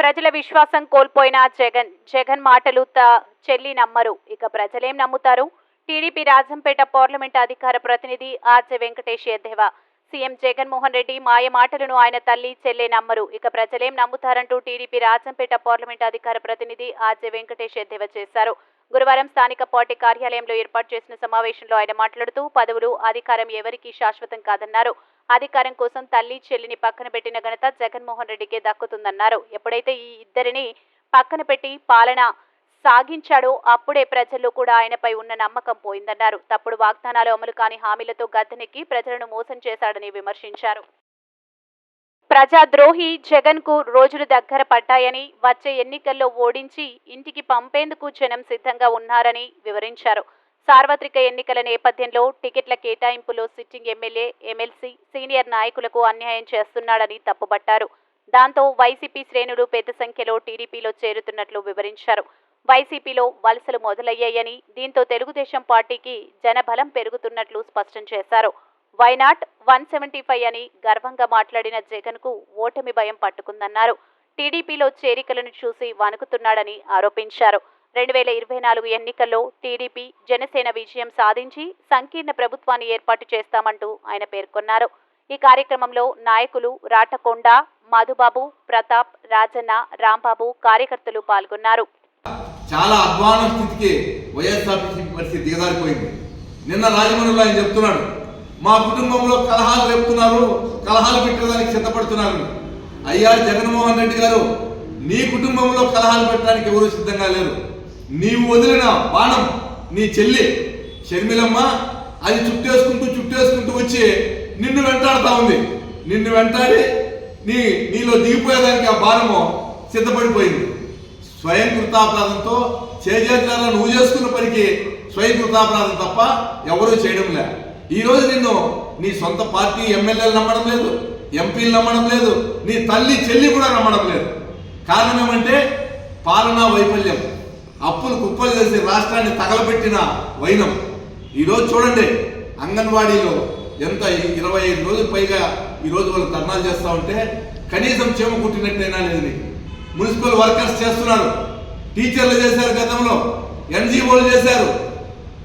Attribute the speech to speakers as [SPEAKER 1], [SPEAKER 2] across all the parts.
[SPEAKER 1] ప్రజల విశ్వాసం కోల్పోయిన జగన్ జగన్ మాటలు త చెల్లి నమ్మరు. ఇక ప్రజలేం నమ్ముతారు? టీడీపీ రాజంపేట పార్లమెంట్ అధికార ప్రతినిధి ఆర్జే వెంకటేష్ ఎద్దేవా సీఎం జగన్మోహన్ రెడ్డి మాయ మాటలను ఆయన తల్లి చెల్లె నమ్మరు. ఇక ప్రజలేం నమ్ముతారంటూ టీడీపీ రాజంపేట పార్లమెంట్ అధికార ప్రతినిధి ఆర్జే వెంకటేష్ ఎద్దేవా చేశారు. గురువారం స్థానిక పార్టీ కార్యాలయంలో ఏర్పాటు చేసిన సమావేశంలో ఆయన మాట్లాడుతూ పదవులు అధికారం ఎవరికీ శాశ్వతం కాదన్నారు. అధికారం కోసం తల్లి చెల్లిని పక్కన పెట్టిన ఘనత జగన్మోహన్ రెడ్డికే దక్కుతుందన్నారు. ఎప్పుడైతే ఈ ఇద్దరిని పక్కన పెట్టి పాలన సాగించాడో అప్పుడే ప్రజల్లో కూడా ఆయనపై ఉన్న నమ్మకం పోయిందన్నారు. తప్పుడు వాగ్దానాలు అమలు కాని హామీలతో గద్దెనెక్కి ప్రజలను మోసం చేశాడని విమర్శించారు. ప్రజాద్రోహి జగన్కు రోజులు దగ్గర పడ్డాయని వచ్చే ఎన్నికల్లో ఓడించి ఇంటికి పంపేందుకు జనం సిద్ధంగా ఉన్నారని వివరించారు. సార్వత్రిక ఎన్నికల నేపథ్యంలో టికెట్ల కేటాయింపులో సిట్టింగ్ ఎమ్మెల్యే ఎమ్మెల్సీ సీనియర్ నాయకులకు అన్యాయం చేస్తున్నాడని తప్పుబట్టారు. దాంతో వైసీపీ శ్రేణులు పెద్ద సంఖ్యలో టీడీపీలో చేరుతున్నట్లు వివరించారు. వైసీపీలో వలసలు మొదలయ్యాయని దీంతో తెలుగుదేశం పార్టీకి జనబలం పెరుగుతున్నట్లు స్పష్టం చేశారు. వైనాట్ వన్ సెవెంటీ ఫైవ్ అని గర్వంగా మాట్లాడిన జగన్కు ఓటమి భయం పట్టుకుందన్నారు. టీడీపీలో చేరికలను చూసి వణుకుతున్నాడని ఆరోపించారు. రెండు వేల ఇరవై నాలుగు ఎన్నికల్లో టీడీపీ జనసేన విజయం సాధించి సంకీర్ణ ప్రభుత్వాన్ని ఏర్పాటు చేస్తామంటూ ఆయన పేర్కొన్నారు. ఈ కార్యక్రమంలో నాయకులు రాటకొండ మధుబాబు ప్రతాప్ రాజన్న రాంబాబు కార్యకర్తలు పాల్గొన్నారు.
[SPEAKER 2] చాలా అధ్వాన స్థితికి వైఎస్ఆర్సీపీ పరిస్థితి దిగదారిపోయింది నిన్న రాజమండ్రిలో ఆయన చెప్తున్నాడు మా కుటుంబంలో కలహాలు రేపుతున్నారు కలహాలు పెట్టడానికి సిద్ధపడుతున్నారు. అయ్యా జగన్మోహన్ రెడ్డి గారు నీ కుటుంబంలో కలహాలు పెట్టడానికి ఎవరు సిద్ధంగా లేరు. నీవు వదిలిన బాణం నీ చెల్లి షర్మిలమ్మ అది చుట్టేసుకుంటూ చుట్టేసుకుంటూ వచ్చి నిన్ను వెంటాడుతా ఉంది. నిన్ను వెంటాడి నీ నీలో దిగిపోయేదానికి ఆ బాణము సిద్ధపడిపోయింది. స్వయం కృతాపరాధంతో చేజేతాలను నువ్వు చేసుకున్న పనికి స్వయం కృతాపరాధం తప్ప ఎవరూ చేయడం లే. ఈరోజు నిన్ను నీ సొంత పార్టీ ఎమ్మెల్యేలు నమ్మడం లేదు ఎంపీలు నమ్మడం లేదు నీ తల్లి చెల్లి కూడా నమ్మడం లేదు. కారణం ఏమంటే పాలనా వైఫల్యం. అప్పులు కుప్పలు చేసి రాష్ట్రాన్ని తగలబెట్టిన వైనం. ఈరోజు చూడండి అంగన్వాడీలో ఎంత ఇరవై ఐదు రోజులు పైగా ఈరోజు వాళ్ళు ధర్నాలు చేస్తూ ఉంటే కనీసం చేమ కుట్టినట్టేనా లేదు నీకు. మున్సిపల్ వర్కర్స్ చేస్తున్నారు. టీచర్లు చేశారు గతంలో ఎన్జిఓలు చేశారు.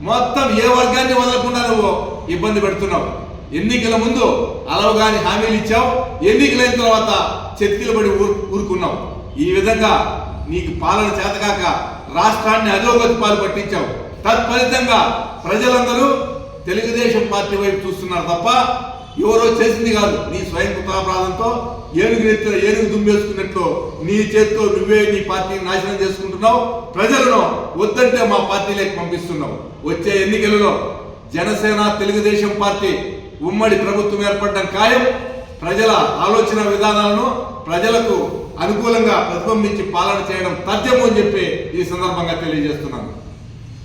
[SPEAKER 2] మొత్తం ఏ వర్గాన్ని వదలకుండా నువ్వు ఇబ్బంది పెడుతున్నావు. ఎన్నికల ముందు అలవగాని హామీలు ఇచ్చావు ఎన్నికలైన తర్వాత చెతికిలు పడి ఊరు- ఊరుకున్నావు. ఈ విధంగా నీకు పాలన చేతకాక రాష్ట్రాన్ని అధోగతి పాలు పట్టించావు. తత్ఫలితంగా ప్రజలందరూ తెలుగుదేశం పార్టీ వైపు చూస్తున్నారు తప్ప ఎవరో చేసింది కాదు. నీ స్వయం కృతాపరాధంతో ఏనుగు నెత్తిన ఏనుగు దుమ్మేసుకున్నట్లు నీ చేత్తో నువ్వే నీ పార్టీని నాశనం చేసుకుంటున్నావు. ప్రజలను వద్దంటే మా పార్టీలోకి పంపిస్తున్నావు. వచ్చే ఎన్నికలలో జనసేన తెలుగుదేశం పార్టీ ఉమ్మడి ప్రభుత్వం ఏర్పడడం ఖాయం. ప్రజల ఆలోచన విధానాలను ప్రజలకు అనుకూలంగా ప్రతిబింబించి పాలన చేయడం తథ్యము అని చెప్పి ఈ సందర్భంగా తెలియజేస్తున్నాను.